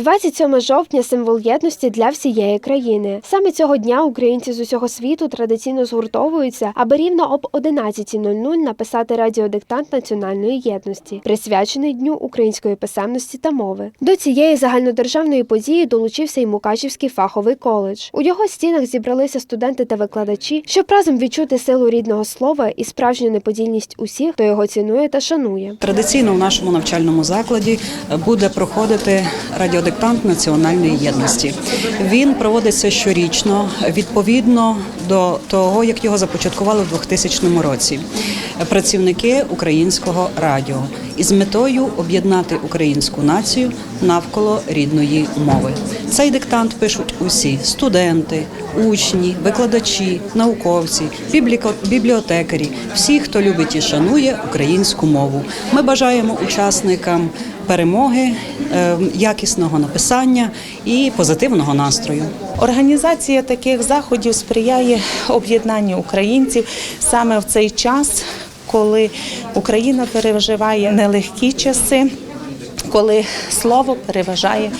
27 жовтня символ єдності для всієї країни. Саме цього дня українці з усього світу традиційно згуртовуються, аби рівно об 11.00 написати радіодиктант національної єдності, присвячений Дню української писемності та мови. До цієї загальнодержавної події долучився й Мукачівський фаховий коледж. У його стінах зібралися студенти та викладачі, щоб разом відчути силу рідного слова і справжню неподільність усіх, хто його цінує та шанує. Традиційно в нашому навчальному закладі буде проходити радіодиктант національної єдності. Він проводиться щорічно відповідно до того, як його започаткували в 2000 році. Працівники українського радіо із метою об'єднати українську націю навколо рідної мови. Цей диктант пишуть усі студенти, учні, викладачі, науковці, бібліотекарі, всі, хто любить і шанує українську мову. Ми бажаємо учасникам перемоги, е, якісного написання і позитивного настрою. Організація таких заходів сприяє об'єднанню українців саме в цей час, коли Україна переживає нелегкі часи. Коли слово переважає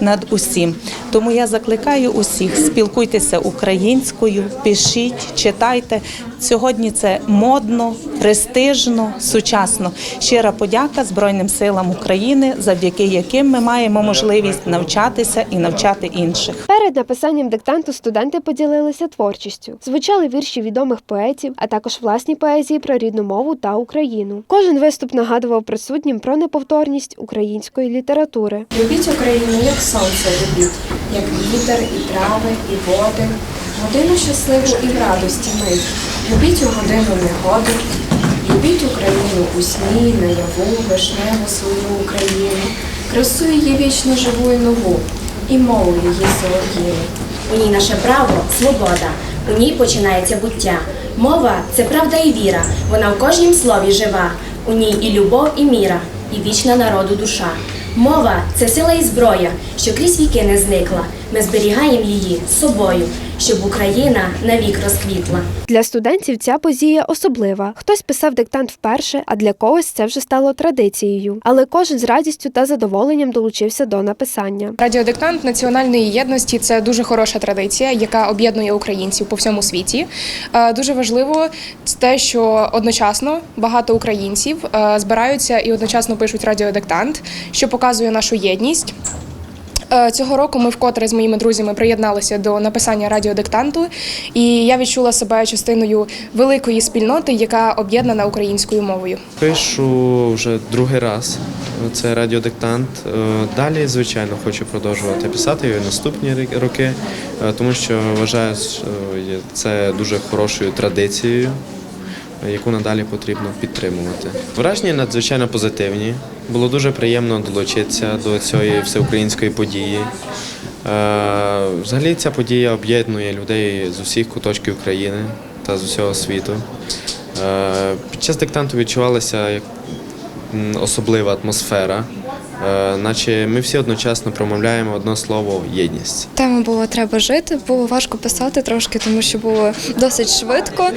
над усім, тому я закликаю усіх спілкуйтеся українською, пишіть, читайте. Сьогодні це модно, престижно, сучасно. Щира подяка Збройним силам України, завдяки яким ми маємо можливість навчатися і навчати інших. Перед написанням диктанту студенти поділилися творчістю. Звучали вірші відомих поетів, а також власні поезії про рідну мову та Україну. Кожен виступ нагадував присутнім про неповторність української літератури. Любіть Україну, як сонце любіть, як вітер, і трави, і води, годину щасливу і в радості мить. Любіть у годину негоди, любіть Україну у сні, наяву, вишневу свою Україну, красу її вічно живу і нову, і мову її солов'їну. У ній наше право, свобода, у ній починається буття. Мова це правда і віра, вона в кожнім слові жива. У ній і любов, і міра, і вічна народу душа. Мова це сила і зброя, що крізь віки не зникла. Ми зберігаємо її з собою, щоб Україна навік розквітла. Для студентів ця подія особлива. Хтось писав диктант вперше, а для когось це вже стало традицією. Але кожен з радістю та задоволенням долучився до написання. Радіодиктант національної єдності це дуже хороша традиція, яка об'єднує українців по всьому світі. Е, Дуже важливо те, що одночасно багато українців е, збираються і одночасно пишуть радіодиктант, що показує нашу єдність. Е, Цього року ми вкотре з моїми друзями приєдналися до написання радіодиктанту, і я відчула себе частиною великої спільноти, яка об'єднана українською мовою. Пишу вже другий раз. Це радіодиктант. Е, Далі, звичайно, хочу продовжувати писати його наступні роки, е, тому що вважаю, це дуже хорошою традицією, яку надалі потрібно підтримувати. Враження надзвичайно позитивні. Було дуже приємно долучитися до цієї всеукраїнської події. Е, Взагалі ця подія об'єднує людей з усіх куточків країни та з усього світу. Е, Під час диктанту відчувалася особлива атмосфера, наче ми всі одночасно промовляємо одне слово єдність. Тему було треба жити, було важко писати трошки, тому що було досить швидко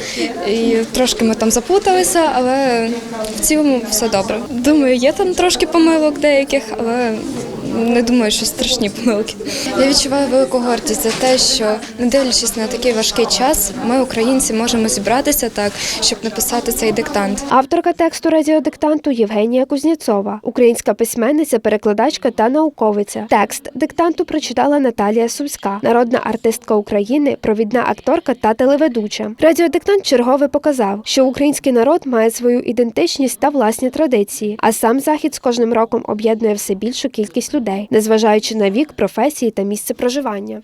і трошки ми там заплуталися, але в цілому все добре. Думаю, є там трошки помилок деяких, але не думаю, що страшні помилки. Я відчуваю велику гордість за те, що не дивлячись на такий важкий час, ми, українці, можемо зібратися так, щоб написати цей диктант. Авторка тексту радіодиктанту Євгенія Кузнєцова, українська письменниця, перекладачка та науковиця. Текст диктанту прочитала Наталія Сумська, народна артистка України, провідна акторка та телеведуча. Радіодиктант чергове показав, що український народ має свою ідентичність та власні традиції, а сам захід з кожним роком об'єднує все більшу кількість людей, незважаючи на вік, професії та місце проживання.